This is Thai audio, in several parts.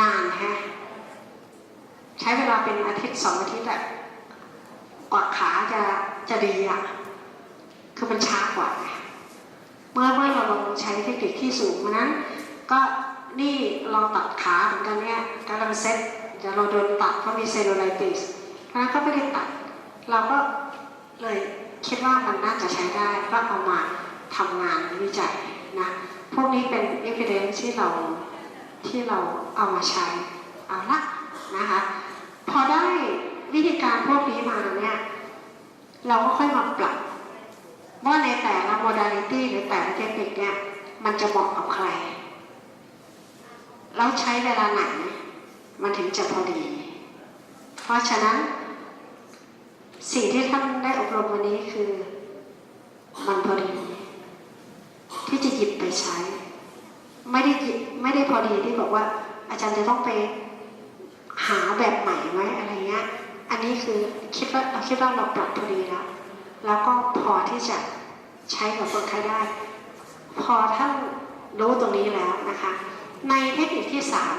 นานแฮะใช้เวลาเป็นอาทิตย์สองอาทิตย์อะกว่าขาจะจะดีอะคือมันช้ากว่า เมื่อเมื่อเราลองใช้เทคนิคที่สูงมานั้น ก็นี่เราตัดขาเหมือนกันเนี่ยกำลังเซ็ตเดี๋ยวเราโดนตัดเพราะมีเซลลูไลติสเพราะนั้นก็ไม่ได้ตัด เราก็เลยคิดว่ามันน่าจะใช้ได้ก็เอามาทำงานวิจัยนะ พวกนี้เป็น evidence ที่เรา ที่เราเอามาใช้เอาละนะคะพอได้วิธีการพวกนี้มาเนี่ยเราก็ค่อยมาปรับว่าในแต่ละ modality หรือแต่ละเทคนิคเนี่ยมันจะเหมาะกับใคร แล้วใช้เวลาไหน มันถึงจะพอดี เพราะฉะนั้น สิ่งที่ท่านได้อบรมวันนี้คือ มันพอดี ที่จะหยิบไปใช้ ไม่ได้หยิบไม่ได้พ อดีที่บอกว่า อาจารย์จะต้องไปหาแบบใหม่ไหมอะไรเงี้ย อันนี้คือคิดว่าเราคิดว่าเราปรับพอดีแล้ว แล้วก็พอที่จะใช้กับคนไข้ได้ พอท่านรู้ตรงนี้แล้วนะคะ ในเทคนิคที่สาม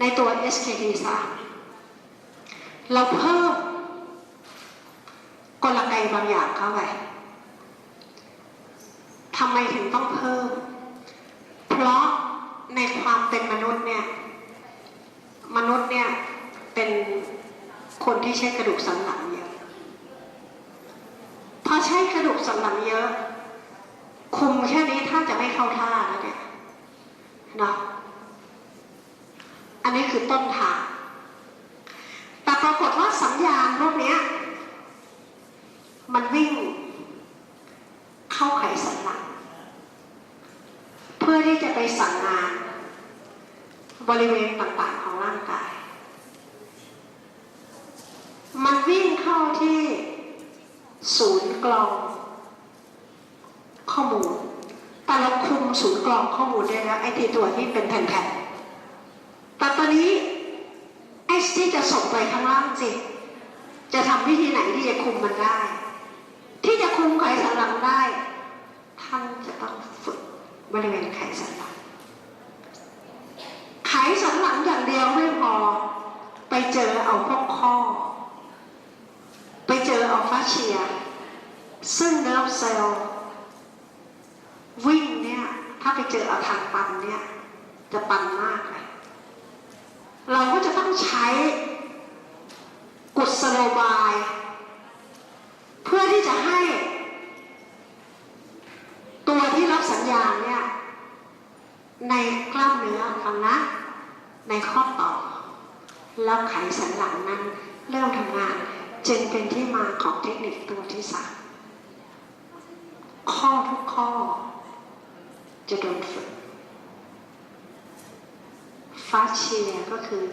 ในตัว SKT 3เราเพิ่มกลไกบางอย่างเข้าไปทำไมถึงต้องเพิ่ม เพราะ ในความเป็นมนุษย์เนี่ย มนุษย์เนี่ยเป็นคนที่ใช้กระดูกสันหลังเยอะ พอใช้กระดูกสันหลังเยอะ คุมแค่นี้ถ้าจะไม่เข้าท่าแล้วเนี่ยเนาะอันนี้คือต้นทางแต่ปรากฏว่าสัญญาณพวกเนี้ยวิ่ง เข้าไขสันหลัง เพื่อที่จะไปสั่งงาน บริเวณต่างๆของร่างกาย มันวิ่งเข้าที่ศูนย์กรอง ข้อมูล แต่เราคุมศูนย์กรองข้อมูลได้แล้วไอ้ที่ตัวที่เป็นแผ่นๆ แต่ตอนนี้ไอ้ที่จะส่งไปข้างล่างสิ จะทำวิธีไหนที่จะคุมมันได้ ที่จะคุมไขสันหลังได้ ท่านจะต้องฝึกบริเวณไขสันหลัง ไขสันหลังอย่างเดียวไม่พอ ไปเจอเอาพวกข้อ ไปเจอเอาฟาเชีย ซึ่งเนื้อเซลล์ วิ่งเนี่ย ถ้าไปเจออาทางปันเนี่ย จะปันมากเลยเราก็จะต้องใช้กุศโลบาย เพื่อที่จะให้ ตัวที่รับสัญญาณเนี่ย ในกล้ามเนื้อฟังนะในข้อต่อ แล้วไขสันหลังนั้น เริ่มทำงาน จึงเป็นที่มาของเทคนิคตัวที่สามข้อทุกข้อ จะโดนฝึกฟาเชียก็คือ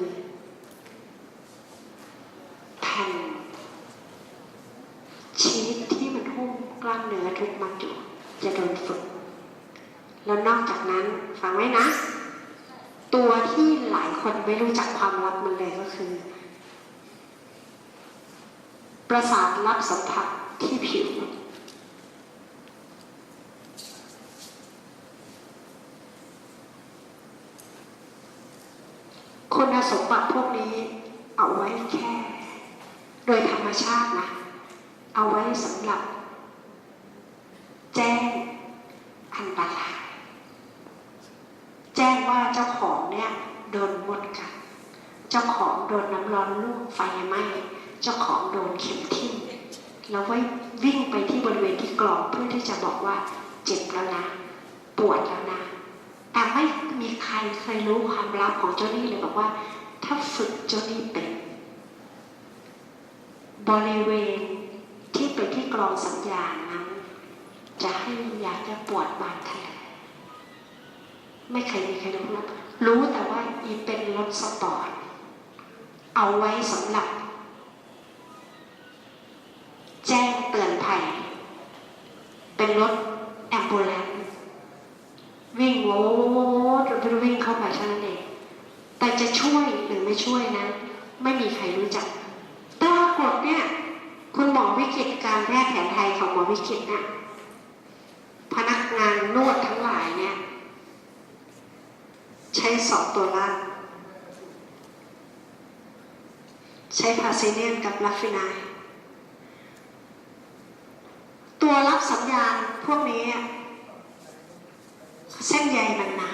แผ่นชีสที่มันหุ้มกล้ามเนื้อทุกมัดอยู่จะโดนฝึก แล้วนอกจากนั้นฟังไว้นะ ตัวที่หลายคนไม่รู้จักความลับมันเลยก็คือ ประสาทรับสัมผัสที่ผิว คุณสมบัติพวกนี้เอาไว้แค่ โดยธ รชาตินะ เอาไว้สำหรับ แจ้งอันตรายแจ้งว่าเจ้าของเนี่ยโดนมดกัดเจ้าของโดนน้ำร้อนลวกไฟไหม้เจ้าของโดนเข็มทิ่มแล้วไว้วิ่งไปที่บริเวณที่กรองเพื่อที่จะบอกว่าเจ็บแล้วนะ ปวดแล้วนะ แต่ไม่มีใครเคยรู้ความลับของเจ้านี่เลยบอกว่า ถ้าฝึกเจ้านี่เป็น บริเวณที่เป็นที่กรองสัญญาณนั้น จะให้ยาแก้ปวดบางแทนไม่เคยมีใครรู้นะรู้แต่ว่าอีเป็นรถสปอร์ตเอาไว้สำหรับ แจ้งเตือนภัย เป็นรถแอมบูเลนวิ่งโว้จนเป็นวิ่งเข้าไปเท่านั้นเองแต่จะช่วยหรือไม่ช่วยนั้นไม่มีใครรู้จัก การแพทย์แผนไทยของหมอวิชิตเนะ่ยพนักงานนวดทั้งหลายเนี่ย ใช้สองตัวล่าง ใช้พาซีเนียนกับลัฟฟินายตัวรับสัญญาณพวกนี้ เส้นใยมันหนา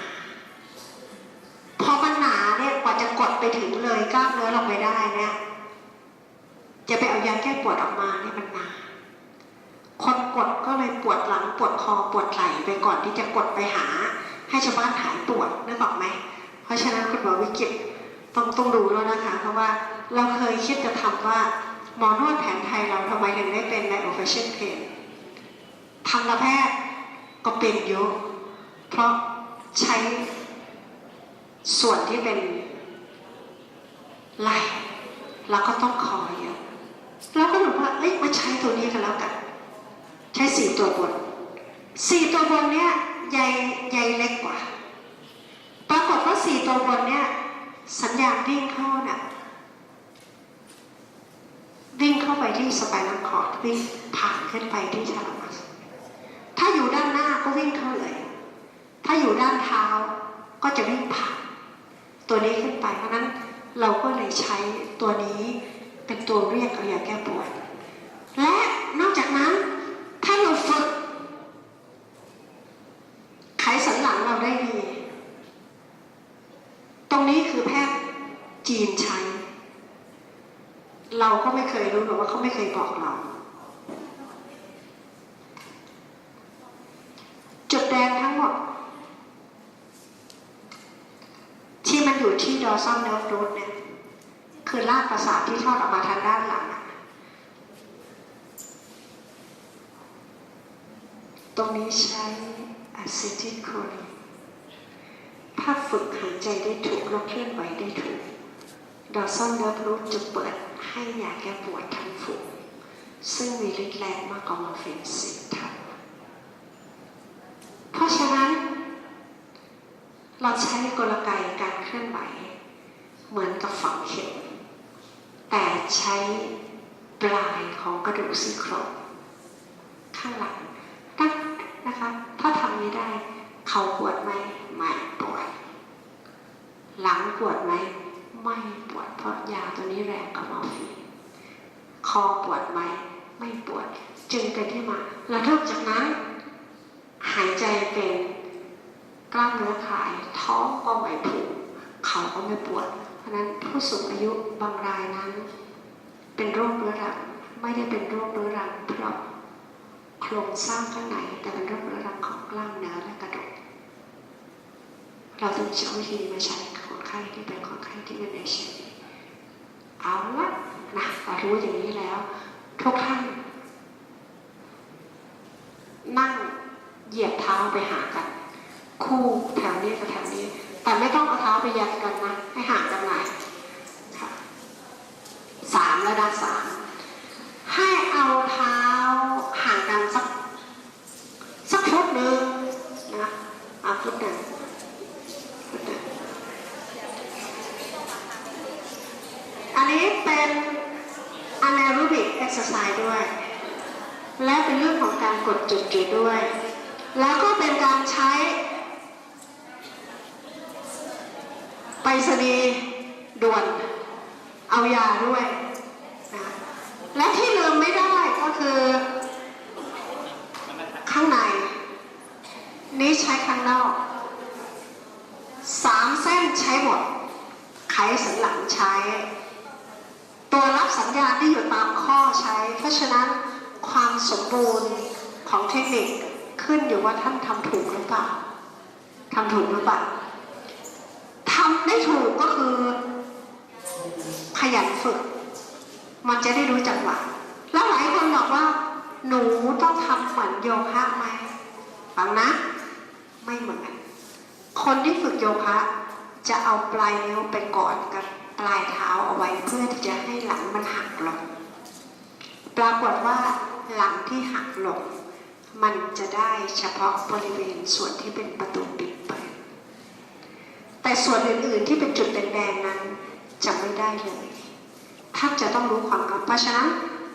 พอมันหนาเนี่ยกว่าจะกดไปถึงเลยกล้ามเนื้อลงไปได้เนี่ยจะไปเอายาแก้ปวดออกมาเนี่ยมันหนา ปวดคอปวดไหล่ไปก่อนที่จะกดไปหา ให้ชาวบ้านหายปวดนึกออกไหม เพราะฉะนั้นคุณหมอวิกิตต้องต้องดูแล้วนะคะ เพราะว่าเราเคยคิดจะทำว่าหมอนวดแผนไทยเราทำไมถึงได้เป็นใน o f f i c i a l pain ทันตแพทย์ก็เป็นเยอะเพราะใช้ส่วนที่เป็นไหล่แล้วก็ต้องคอเยอะเราก็รู้ว่าเอ้ยมาใช้ตัวนี้กันแล้วกัน ใช้สี่ตัวบน สี่ตัวบนเนี้ยใยใยเล็กกว่า ปรากฏว่าสี่ตัวบนเนี้ยสัญญาณวิ่งเข้าน่ะวิ่งเข้าไปที่สไปนัลคอร์ดวิ่งผ่านขึ้นไปที่ทารามัส ถ้าอยู่ด้านหน้าก็วิ่งเข้าเลย ถ้าอยู่ด้านเท้าก็จะวิ่งผ่านตัวนี้ขึ้นไป เพราะฉะนั้นเราก็เลยใช้ตัวนี้เป็นตัวเรียกเอายาแก้ปวดและนอกจากนั้น ถ้าเราฝึก ไขสันหลังเราได้ดี ตรงนี้คือแพทย์จีนใช้ เราก็ไม่เคยรู้หรอกว่าเขาไม่เค ยบอกเรา จุดแดงทั้งหมด ที่มันอยู่ที่ดอซัมเน r ร์ฟรูทเนี่ยคือรากประสาทที่ทอดออกมาทางด้านหลัง ตรงนี้ใช้อะซิทิโคลีถ้าฝึกหายใจได้ถูกและเคลื่อนไหวได้ถูกดอซัมเน r ร์ฟรูทจะเปิด ให้ยาแก้ปวดทั้งฝูงซึ่งมีฤทธิ์แรงมากกว่ามอร์ฟีนสิบเท่าเพราะฉะนั้น เราใช้กลไกการเคลื่อนไหว เหมือนกับฝังเข็ม แต่ใช้ปลายของกระดูกซี่โครงข้างหลังตั้งนะคะถ้าทำไม่ได้ เขาปวดไหมไม่ปวดหลังปวดไหม ไม่ปวดเพราะยาตัวนี้แรงกว่ามอร์ฟีนคอปวดไหมไม่ปวด จึงเป็นที่มา แล้วนอกจากนั้น หายใจเป็นกล้ามเนื้อขายท้องก็ไม่ผูกเขาก็ไม่ปวด เพราะนั้นผู้สูงอายุบางรายนั้น เป็นโรคเรื้อรังไม่ได้เป็นโรคเรื้อรังเพราะโครงสร้างข้างในแต่เป็นโรคเรื้อรังของกล้ามเนื้อและกระดูกเราต้องใช้วิธีมาใช้ ไข้ที่เป็นคนไข้ที่เป็นเอชเอาละนะเรารู้อย่างนี้แล้ว ทุกท่านนั่งเหยียบเท้าไปหากัน คู่แถวนี้กับแถวนี้ แต่ไม่ต้องเอาเท้าไปยัดกันนะ ให้ห่างกันหน่อยค่ะสามและด้านสามให้เอาเท้าห่างกันสัก สักฟุตหนึ่งนะเอาฟุตหนึ่งฟุตหนึ่งอันนี้เป็น anaerobic exercise ด้วย และเป็นเรื่องของการกดจุดๆด้วย แล้วก็เป็นการใช้ไปรษณีย์ด่วน เอายาด้วยนะและที่ลืมไม่ได้ก็คือ ข้างใน นี้ใช้ข้างนอก สามเส้นใช้หมด ไขสันหลังใช้ ตัวรับสัญญาณที่อยู่ตามข้อใช้ เพราะฉะนั้นความสมบูรณ์ของเทคนิคขึ้นอยู่ว่าท่านทำถูกหรือเปล่าทำถูกหรือเปล่าทำได้ถูกก็คือ ขยันฝึก มันจะได้รู้จังหวะแล้วหลายคนบอกว่า หนูต้องทำเหมือนโยคะไหมฟังนะ ไม่เหมือน คนที่ฝึกโยคะจะเอาปลายนิ้วไปกอดกับปลายเท้าเอาไว้เพื่อที่จะให้หลังมันหักลง ปรากฏว่าหลังที่หักลง มันจะได้เฉพาะบริเวณส่วนที่เป็นประตูปิดเปิด แต่ส่วนอื่นๆที่เป็นจุดแดงๆนั้นจะไม่ได้เลยท่านจะต้องรู้ความลับเพราะฉะนั้น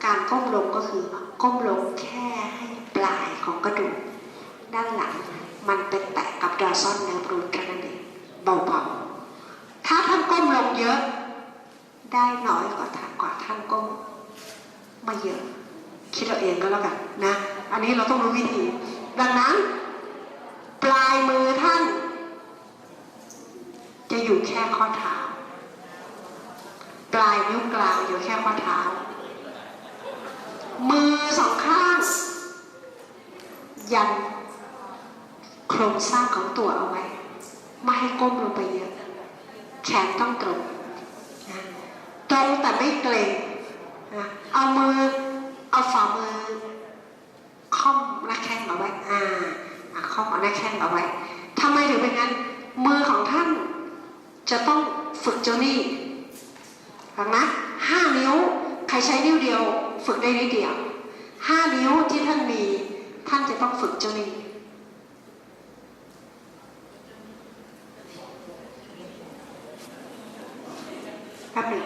การก้มลงก็คือก้มลงแค่ให้ปลายของกระดูก ด้านหลัง มันเป็นแตะกับดอซอนเนื้อรูทเท่นั้นเองเบาๆถ้าท่านก้มลงเยอะ ได้น้อยกว่าท่านกว่าท่านก็ไม่เยอะ คิดเอาเองก็แล้วกันนะ อันนี้เราต้องรู้วิธี ดังนั้น ปลายมือท่าน จะอยู่แค่ข้อเท้าปลายนิ้วกลางอยู่แค่ข้อเท้า มือสองข้างยัน โครงสร้างของตัวเอาไว้ ไม่ให้ก้มลงไปเยอะ แขนต้องตรงตรงแต่ไม่เกร็งเอามือ เอาฝ่ามือค่อมหน้าแข้งเอาไว้ อ่าค่อมเอาหน้าแข้งเอาไว้ทำไมถึงเป็นงั้น มือของท่านจะต้องฝึกเจ้านี่ฟังนะห้านิ้ว ใครใช้นิ้วเดียว ฝึกได้นิดเดียวห้านิ้วที่ท่านมี ท่านจะต้องฝึกเจ้านี่ แป๊บหนึ่ง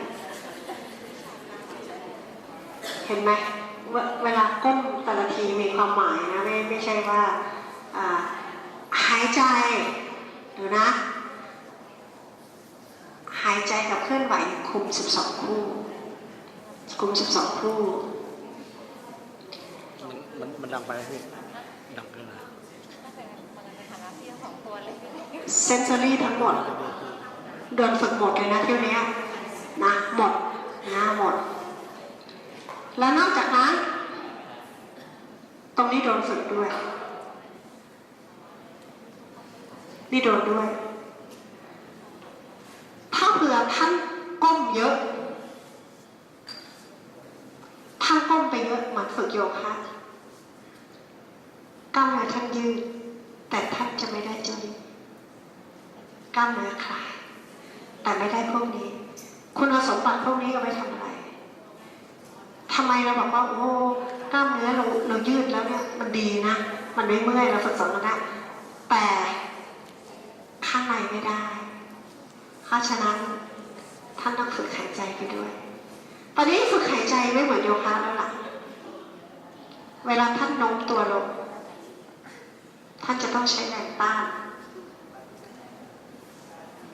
เห็นไหมเวเวลาก้มแต่ละทีมีความหมายนะไม่ไม่ใช่ว่าอ่าหายใจดูนะ หายใจกับเคลื่อนไหวคุม12คู่ คุม12คู่มันมันมันดังไปไหมพี่ดังเกินนะเซนซอรี่ทั้งหมดโดนฝึกหมดเลยนะเที่ยวเนี้ย นะหมดนะหมด แล้วนอกจากนั้น ตรงนี้โดนฝึกด้วย นี่โดนด้วย ถ้าเผื่อท่านก้มเยอะ ท่านก้มไปเยอะเหมือนฝึกโยคะกล้ามเนื้อท่านยืดแต่ท่านจะไม่ได้จานี้กล้ามเนื้อคลายแต่ไม่ได้พวกนี้ คุณสมบัติพวก นี้เอาไว้ทำอะไรทำไมเราบอกว่าโอ้กล้ามเนื้อเราเรายืดแล้วเนี่ย มันดีนะ มันไม่เมื่อยเราฝึกสอนกันได้แต่ข้างในไม่ได้เพราะฉะนั้นท่านต้องฝึกหายใจไปด้วย ตอนนี้ฝึกหายใจไม่เหมือนโยคะแล้วล่ะ เวลาท่านโน้มตัวลง ท่านจะต้องใช้แรงต้าน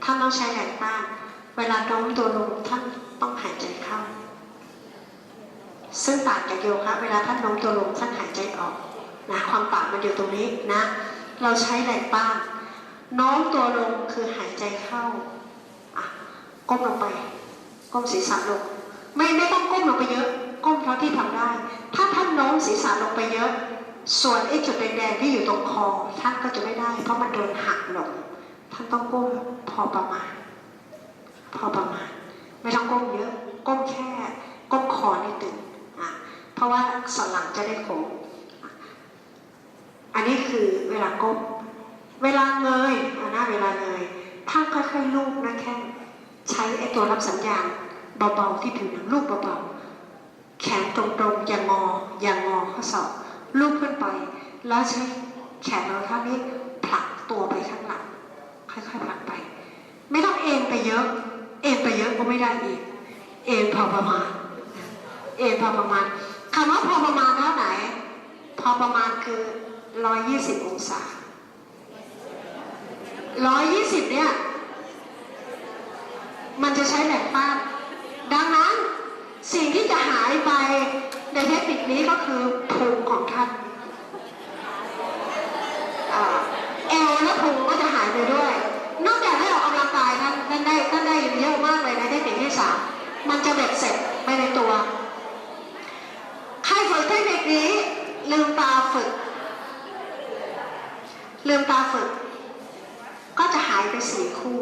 ท่านต้องใช้แรงต้าน เวลาโน้มตัวลงท่านต้องหายใจเข้า ซึ่งต่างจากโยคะเวลาท่านโน้มตัวลงท่านหายใจออกนะความต่างมันอยู่ตรงนี้นะ เราใช้แรงต้านโน้มตัวลงคือหายใจเข้าอะก้มลงไป ก้มศีรษะลง ไม่ไม่ต้องก้มลงไปเยอะ ก้มเท่าที่ทำได้ ถ้าท่านโน้มศีรษะลงไปเยอะ ส่วนไอ้จุดแดงๆที่อยู่ตรงคอท่านก็จะไม่ได้ เพราะมันโดนหักลงท่านต้องก้มพอประมาณ พอประมาณ ไม่ต้องก้มเยอะ ก้มแค่ ก้มคอนิดหนึ่ง เพราะว่าสันหลังจะได้โค้งอันนี้คือเวลาก้มเวลาเงยอะนะเวลาเงยท่าค่อยๆลูบนะแข้งใช้ไอ้ตัวรับสัญญาณเบาๆที่ผิวหนังลูบเบาๆแขนตรงๆ อย่างงอ อย่างงอข้อศอกลูบขึ้นไป แล้วใช้แขนเราท่านี้ผลักตัวไปข้างหลังค่อยๆผลักไป ไม่ต้องเอ็นไปเยอะ เอ็นไปเยอะก็ไม่ได้อีก เอ็นพอประมาณ เอ็นพอประมาณำว่าพอประมาณเท่าไหน พอประมาณคือ120องศา120เนี่ย มันจะใช้แรงต้านดังนั้นสิ่งที่จะหายไปในเทคนิคนี้ก็คือพุงของท่านเอวและพุงก็จะหายไปด้วย นอกจากได้ออกกำลังกายท่านท่านได้ท่านได้เยอะมากเลยในเทคนิคที่สามมันจะเบ็ดเสร็จไปในตัว เทคนิคนี้ลืมตาฝึก ลืมตาฝึก ก็จะหายไปสี่คู่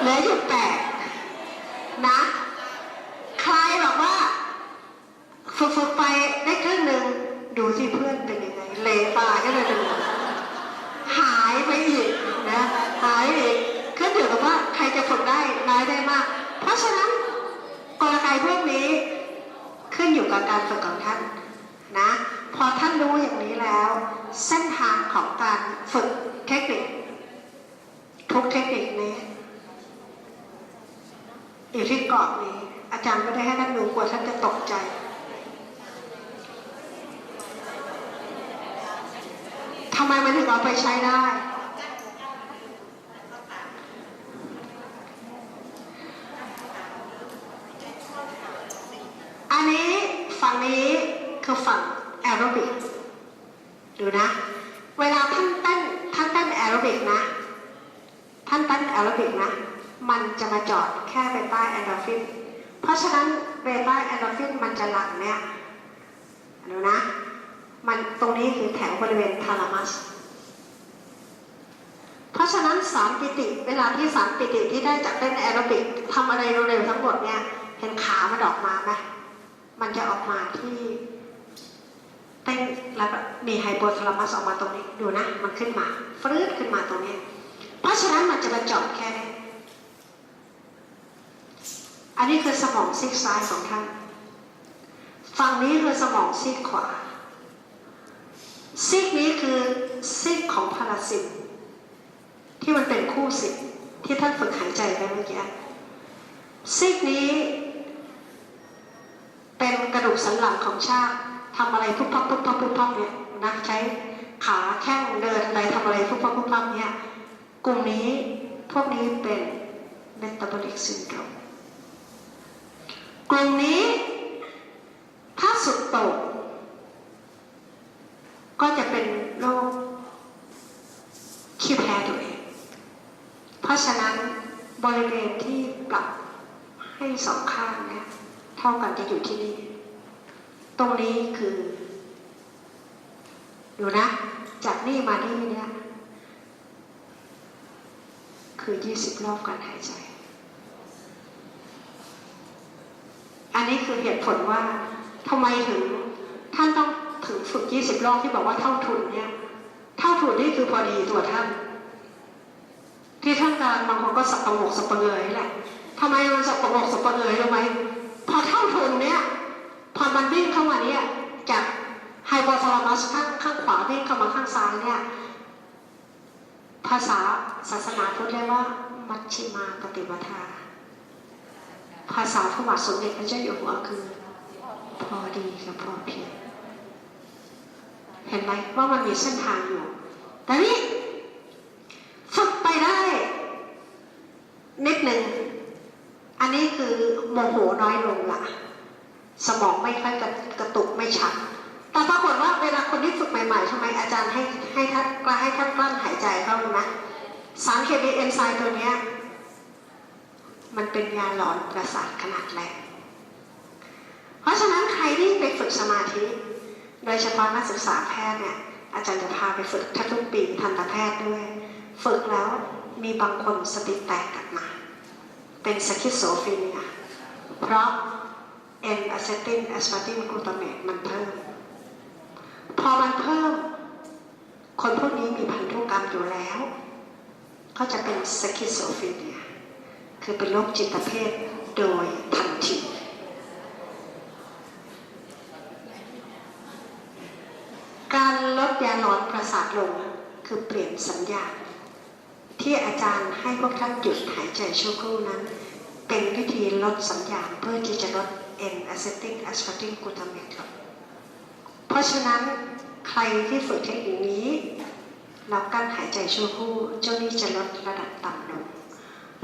เหลืออยู่แปด ใช้ได้ อันนี้ฝั่งนี้คือฝั่งแอโรบิกดูนะ เวลาท่านเต้นท่านเต้นแอโรบิกนะท่านเต้นแอโรบิกนะ มันจะมาจอดแค่เบต้าแอนโดรฟิน เพราะฉะนั้นเบต้าแอนโดรฟินมันจะหลังเนี่ยดูนะ มันตรงนี้คือแถวบริเวณทาลามัส ฉะนั้นสารปิติเวลาที่สารปิติที่ได้จากเล่นแอโรบิกทำอะไรเร็วๆทั้งหมดเนี่ย เห็นขามันออกมาไหมมันจะออกมาที่เต้นแล้วมีไฮโปทาลามัสออกมาตรงนี้ดูนะ มันขึ้นมาฟรืดขึ้นมาตรงนี้ เพราะฉะนั้นมันจะมาจอดแค่นี้อันนี้คือสมองซีกซ้ายของท่านฝั่งนี้คือสมองซีกขวาซีกนี้คือซีกของพาราสิต ที่มันเป็นคู่สิทธิ์ที่ท่านฝึกหายใจไปเมื่อกี้ซีกนี้ เป็นกระดูกสันหลังของชาติทำอะไรพุบพับพุบพับพุบพับเนี่ยนะใช้ขาแข้งเดินอะไรทำอะไรพุบพับพุบพับเนี่ยกลุ่มนี้พวกนี้เป็น metabolic syndrome กลุ่มนี้ถ้าสุดโต่งก็จะเป็นโรคขี้แพ้ตัวเอง เพราะฉะนั้น บริเวณที่ปรับให้สองข้างเนี่ยเท่ากันจะอยู่ที่นี่ ตรงนี้คือ ดูนะ จากนี่มานี่เนี่ย คือ20รอบการหายใจ อันนี้คือเหตุผลว่าทำไมถึงท่านต้องถึงฝึก20รอบที่บอกว่าเท่าทุนเนี่ย เท่าทุนนี่คือพอดีตัวท่าน ที่ท่านการบางคนก็สับประงกสับประเงยแหละทำไมมันสับประงกสับประเงยรู้ไหมพอเท่าทุนเนี่ยพอมันวิ่งเข้ามาเนี่ยจากไฮโปทาลามัสข้างข้างขวาวิ่งเข้ามาข้างซ้ายเนี่ยภาษาศาสนาพุทธเรียกว่ามัชชิมาปฏิปทา ภาษาพระบาทสมเด็จพระเจ้าอยู่หัวคือ พอดีกับพอเพียงเห็นไหมว่ามันมีเส้นทางอยู่แต่นี่ ฝึกไปได้นิดหนึ่ง อันนี้คือโมโหน้อยลงละสมองไม่ค่อยกระกระตุกไม่ชัด แต่ปรากฏว่าเวลาคนที่ฝึกใหม่ๆทำไหมอาจารย์ให้ให้ท่านกล้าให้ท่านกลั้นหายใจเข้านะสารเคมีเอนไซม์ตัวเนี้ยมันเป็นยาหลอนประสาทขนาดแรงเพราะฉะนั้นใครที่ไปฝึกสมาธิ โดยเฉพาะนักศึกษาแพทย์เนี่ยอาจารย์จะพาไปฝึกทุกปีทันตแพทย์ด้วย ฝึกแล้วมีบางคนสติแตกกลับมา เป็นสคิสโซฟีเนียเพราะ N อะเซตินแอสพาร์ตินกลูตาเมตมันเพิ่ม พอมันเพิ่ม คนพวกนี้มีพันธุกรรมอยู่แล้ว ก็จะเป็นสคิสโซฟีเนียคือเป็นโรคจิตเภทโดยทันทีการลดยาหลอนประสาทลงคือเปลี่ยนสัญญาณ ที่อาจารย์ให้พวกท่านหยุดหายใจชั่วครู่นั้น เป็นวิธีลดสัญญาณเพื่อที่จะลด N-acetic aspartic glutamate ลงเพราะฉะนั้นใครที่ฝึกเทคนิคนี้รับการหายใจชั่วครู่เจ้าหนี้จะลดระดับต่ำลง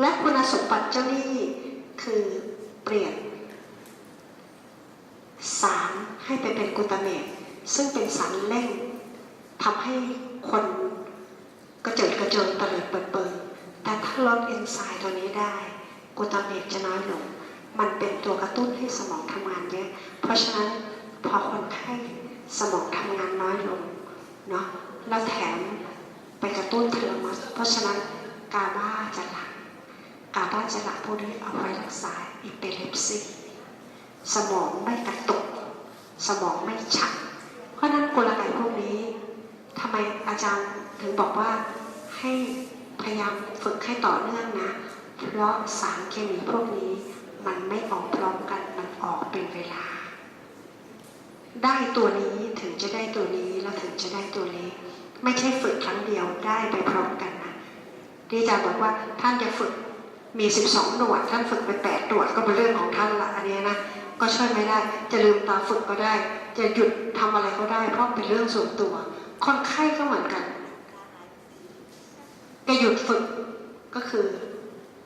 และคุณสมบัติเจ้าหนี้คือเปลี่ยนสารให้ไปเป็นกลูตาเมตซึ่งเป็นสารเร่งทำให้คน กระเจิดกระเจิงตะเลิดเปิดเปิงแต่ถ้าลดเอนไซม์ตัวนี้ได้กูตาเมตจะน้อยลงมันเป็นตัวกระตุ้นให้สมองทำงานเยอะ เพราะฉะนั้นพอคนไข้สมองทำงานน้อยลงเนาะแล้วแถมไปกระตุ้นทาลมัสเพราะฉะนั้นกาบ้าจะหลังกาบ้าจะหลังพวกนี้เอาไว้รักษาอิเปเลปซีสมองไม่กระตุก สมองไม่ฉักเพราะฉะนั้นกลไกพวกนี้ทำไมอาจารย์ ถึงบอกว่าให้พยายามฝึกให้ต่อเนื่องนะ เพราะสารเคมีพวกนี้มันไม่ออกพร้อมกัน มันออกเป็นเวลา ได้ตัวนี้ถึงจะได้ตัวนี้แล้วถึงจะได้ตัวนี้ ไม่ใช่ฝึกครั้งเดียวได้ไปพร้อมกันนะที่อาจารย์บอกว่าท่านจะฝึกมี 12 หนวด ท่านฝึกไป8หนวดก็เป็นเรื่องของท่านละอันนี้นะก็ช่วยไม่ได้ จะลืมตาฝึกก็ได้ จะหยุดทำอะไรก็ได้ เพราะเป็นเรื่องส่วนตัว คนไข้ก็เหมือนกัน แกหยุดฝึกก็คือ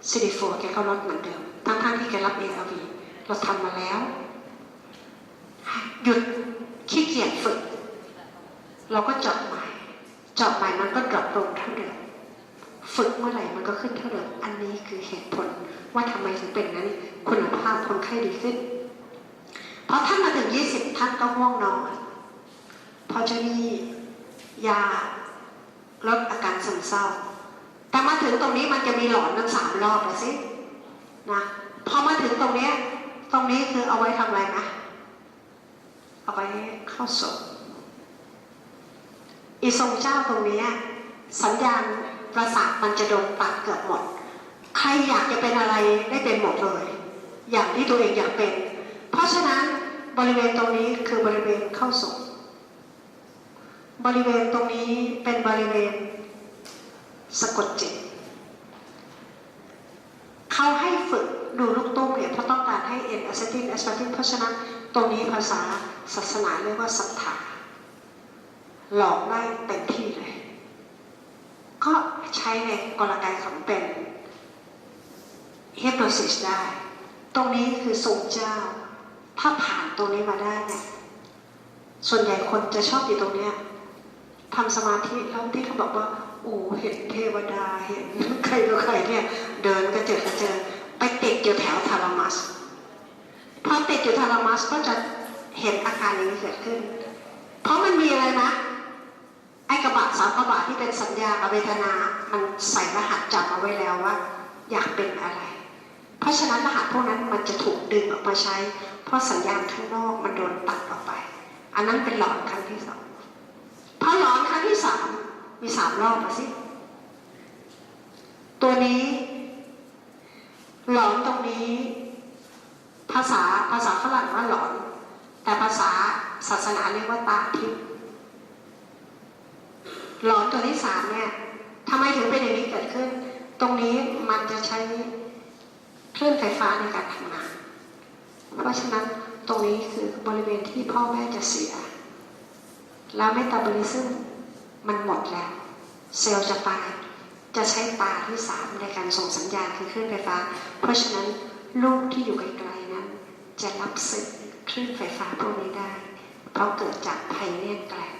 ซิลิโฟแกก็ลดเหมือนเดิม ทั้งๆที่แกรับเอลวีเราทำมาแล้ว หยุดขี้เคเราก็จาะใหม่จาะใหม่มันก็ดรอปลงเท่าเดิมฝึกเมื่อไหร่มันก็ขึ้นเท่าเดิมอันนี้คือเหตุผลว่าทำไมถึงเป็นนั้น คุณภาพคนไข้ดีขึ้น เพราะท่านมาถึง20ท่านก็ง่วงนอน พอจะมียาลดอาการซึมเศร้า แต่มาถึงตรงนี้มันจะมีหลอนทั้งสามรอบแล้วสินะพอมาถึงตรงเนี้ยตรงนี้คือเอาไว้ทำอะไรนะ เอาไว้เข้าศพอีทรงเจ้าตรงนี้สัญญาณประสาทมันจะโดนตัดเกือบหมด ใครอยากจะเป็นอะไรได้เป็นหมดเลย อย่างที่ตัวเองอยากเป็น เพราะฉะนั้นบริเวณตรงนี้คือบริเวณเข้าศพบริเวณตรงนี้เป็นบริเวณ สะกดจิตเขาให้ฝึกดูลูกตุ้มเนี่ยเพราะต้องการให้เอ็นอะเซตินแอสพาร์ตินเพราะฉะนั้นตรงนี้ภาษาศาสนาเรียกว่าศรัทธาหลอกได้เต็มที่เลย ก็ใช้ในกลไกของเป็นเฮปโนซิสได้ ตรงนี้คือทรงเจ้า ถ้าผ่านตรงนี้มาได้เนี่ยส่วนใหญ่คนจะชอบอยู่ตรงเนี้ยทำสมาธิแล้วที่เขาบอกว่า อ้เห็นเทวดาเห็นใครต่อใครเนี่ย เดินกระเจิดกระเจิงไปติดอยู่แถวทารามัสพอติดอยู่ทารามัสก็จะเห็นอาการอย่างนี้เกิดขึ้น เพราะมันมีอะไรนะไอ้กระบะสามกระบะที่เป็นสัญญากับเวทนา มันใส่รหัสจำเอาไว้แล้วว่า อยากเป็นอะไร เพราะฉะนั้นรหัสพวกนั้นมันจะถูกดึงออกมาใช้ เพราะสัญญาณข้างนอกมันโดนตัดออกไป อันนั้นเป็นหลอนครั้งที่สองพอหลอนครั้งที่สาม มีสามรอบมาสิ ตัวนี้หลอนตรงนี้ ภาษาภาษาฝรั่งว่าหลอน แต่ภาษาศาสนาเรียกว่าตาทิพย์หลอนตัวที่สามเนี่ยทำไมถึงเป็นอย่างนี้เกิดขึ้น ตรงนี้มันจะใช้คลื่นไฟฟ้าในการทำงาน เพราะฉะนั้นตรงนี้คือบริเวณที่พ่อแม่จะเสีย แล้วเมตาบอลิซึม มันหมดแล้ว เซลล์จะตายจะใช้ตาที่สามในการส่งสัญญาณคือคลื่นไฟฟ้า เพราะฉะนั้นลูกที่อยู่ไกลๆนั้น จะรับสื่อคลื่นไฟฟ้าพวกนี้ได้ เพราะเกิดจากไพเนียนแกลน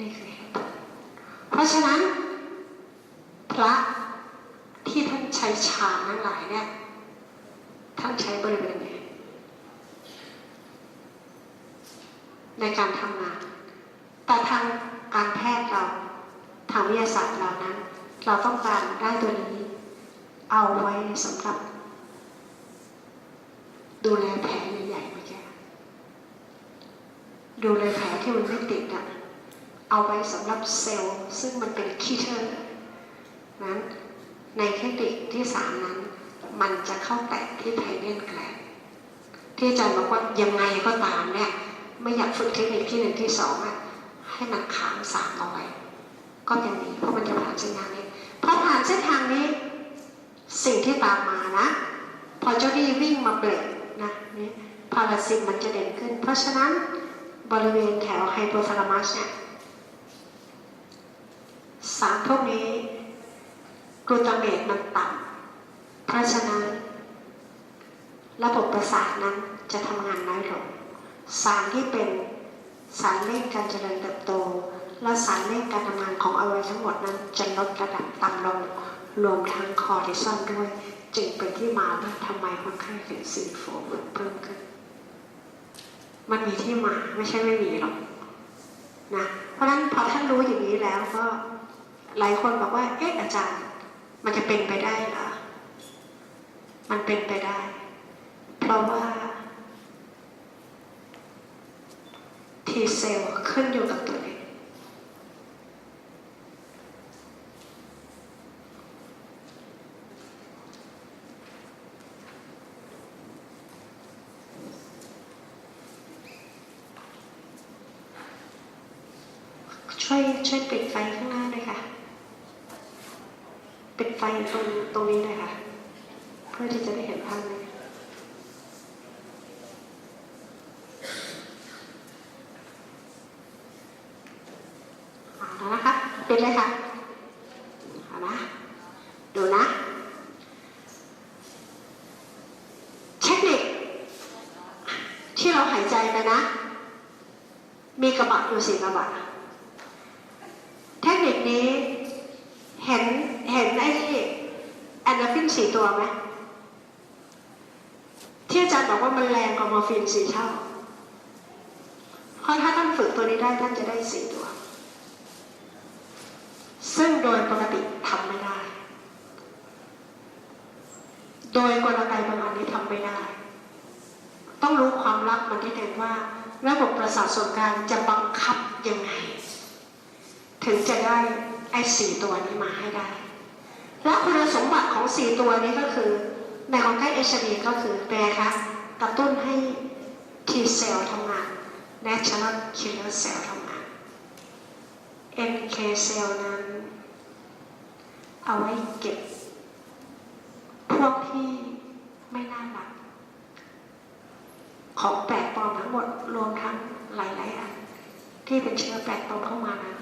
นี่คือเหตุผลเพราะฉะนั้น พระที่ท่านใช้ฌานทั้งหลายเนี่ยท่านใช้บริเวณไหนในการทำงาน แต่ทาง การแพทย์เราทางวิทยาศาสตร์เรานั้น เราต้องการได้ตัวนี้ เอาไว้สำหรับ ดูแลแผลใหญ่ๆเมื่อกี้ดูแลแผลที่มันไม่ติดอะเอาไว้สำหรับเซลล์ซึ่งมันเป็นคีเทอร์นั้นในเทคนิคที่สามนั้น มันจะเข้าแตะที่ไทเนียนแกลนที่อาจารย์บอกว่ายังไงก็ตามเนี่ย ไม่อยากฝึกเทคนิคที่หนึ่งที่สองอะ ให้มันค้างสามเอาไว้ ก็ยังดีเพราะมันจะผ่านเส้นทางนี้พอผ่านเส้นทางนี้ สิ่งที่ตามมานะ พอเจ้าหนี้วิ่งมาเบรกนะนี่พาราซิมมันจะเด่นขึ้น เพราะฉะนั้นบริเวณแถวไฮโปทาลามัสเนี่ยสารพวกนี้กลูตาเมตมันต่ำเพราะฉะนั้น ระบบประสาทนั้นจะทำงานน้อยลงสารที่เป็น สารเร่งการเจริญเติบโต และสารเร่งการทำงานของอวัยวะทั้งหมดนั้นจะลดระดับต่ำลง รวมทั้งคอร์ติซอลด้วย จึงเป็นที่มาว่าทำไมคนไข้ถึงซีโฟมเพิ่มขึ้น มันมีที่มาไม่ใช่ไม่มีหรอกนะเพราะฉะนั้นพอท่านรู้อย่างนี้แล้วก็หลายคนบอกว่าเอ๊ะอาจารย์ มันจะเป็นไปได้เหรอมันเป็นไปได้ เพราะว่า ทีเซลขึ้นอยู่กับตัวเอง ช่วยช่วยปิดไฟข้างหน้าด้วยค่ะ ปิดไฟตรงตรงนี้เลยค่ะ เพื่อที่จะได้เห็นภาพเลยเอาแล้ว นะคะปิดเลยค่ะ เอานะ ดูนะเทคนิคที่เราหายใจไปนะ มีกระบะอยู่สี่กระบะนี้เห็นเห็นไอ้แอนโดรฟินสี่ตัวไหมที่อาจารย์บอกว่ามันแรงกว่ามอร์ฟีนสี่เท่า เพราะถ้าท่านฝึกตัวนี้ได้ท่านจะได้สี่ตัว ซึ่งโดยปกติทำไม่ได้ โดยกลไกบางอันนี้ทำไม่ได้ ต้องรู้ความลับมันที่เด่นว่า ระบบประสาทส่วนกลางจะบังคับยังไง ถึงจะได้ไอ้สี่ตัวนี้มาให้ได้ และคุณสมบัติของสี่ตัวนี้ก็คือ ในคนไข้เอชดีก็คือเป็นไงคะกระตุ้นให้ T เซลล์ทำงาน Natural Killer Cell ทำงาน NK เซลล์นั้น เอาไว้เก็บ พวกที่ไม่น่ารัก ของแปลกปลอมทั้งหมดรวมทั้งหลาย ๆ อัน ที่เป็นเชื้อแปลกปลอมเข้ามานั้น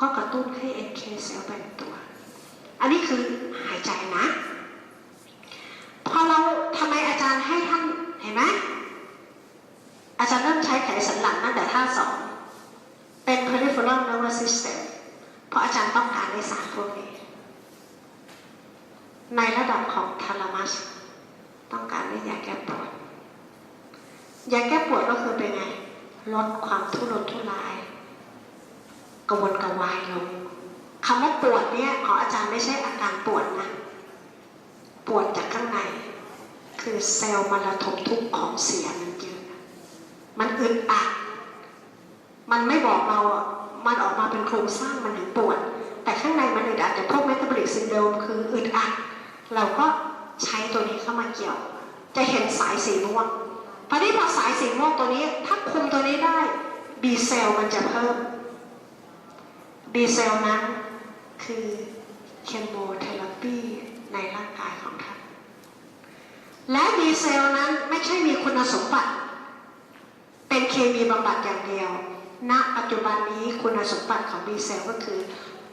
ก็กระตุ้นให้ NK เซลล์แบ่งตัว อันนี้คือหายใจนะ พอเราทำไมอาจารย์ให้ท่านเห็นไหมอาจารย์เริ่มใช้ไขสันหลังตั้งแต่ท่าสองเป็น peripheral nervous system เพราะอาจารย์ต้องการในสารพวกนี้ ในระดับของทาลามัส ต้องการในยาแก้ปวด ยาแก้ปวดก็คือเป็นไง ลดความทุรนทุรายกระวนกระวายลงคำว่าปวดเนี่ยของอาจารย์ไม่ใช่อาการปวดนะ ปวดจากข้างใน คือเซลล์มันระทมทุกข์ของเสียมันเยอะมันอึดอัดมันไม่บอกเราอะ มันออกมาเป็นโครงสร้างมันถึงปวด แต่ข้างในมันอึดอัดแต่พวกเมตาบอลิกซินโดรมคืออึดอัดเราก็ใช้ตัวนี้เข้ามาเกี่ยว จะเห็นสายสีม่วงพอนี้พอสายสีม่วงตัวนี้ ถ้าคุมตัวนี้ได้ B เซลมันจะเพิ่ม B เซลนั้นคือเคมเทอราปีในร่างกายของท่าน และ B เซลล์นั้นไม่ใช่มีคุณสมบัติ เป็นเคมีบำบัดอย่างเดียว ณปัจจุบันนี้คุณสมบัติของ B เซลก็คือ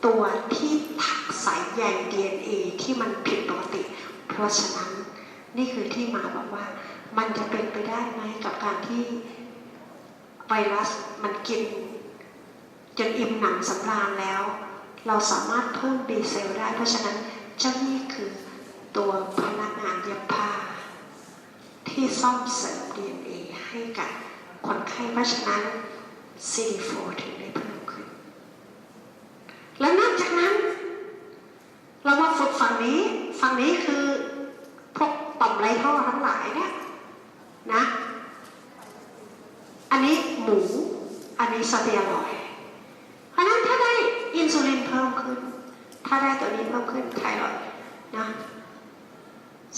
ตัวที่ถักสายใย DNA ที่มันผิดปกติ เพราะฉะนั้นนี่คือที่มาบอกว่า มันจะเป็นไปได้ไหมกับการที่ไวรัสมันกินจนอิ่มหนังสำราญแล้ว เราสามารถเพิ่ม B เซลได้ เพราะฉะนั้นเจ้านี่คือตัวพนักงานเย็บผ้า ที่ซ่อมเสริม DNA ให้กับคนไข้เพราะฉะนั้น CD4 ถึงได้เพิ่มขึ้น และนอกจากนั้น เรามาฝึกฝั่งนี้ฝั่งนี้คือพวกต่อมไรท่อทั้งหลายเนี่ยนะ อันนี้หมู อันนี้สเตียรอยด์เพราะนั้นถ้าได้อินซูลินเพิ่มขึ้น ถ้าได้ตัวนี้เพิ่มขึ้นไทรอยนะ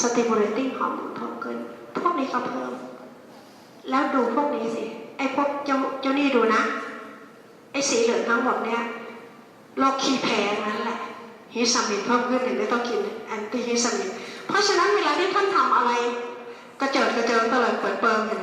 สเติมูลเลติ้งฮอร์โมนเพิ่มขึ้น พวกนี้ก็เพิ่ม แล้วดูพวกนี้สิ อ้พวกเจ้าเจ้านี่ดูนะ ไอ้สีเหลืองทั้งหมดเนี่ยโรคขี้แพ้นั้นแหละฮิสามินเพิ่มขึ้นถึงได้ต้องกินแอนตี้ฮิสามินเพราะฉะนั้นเวลาที่ท่านทำอะไรกระเจิดกระเจิงตะเลิดเปิดเปิงเนี่ย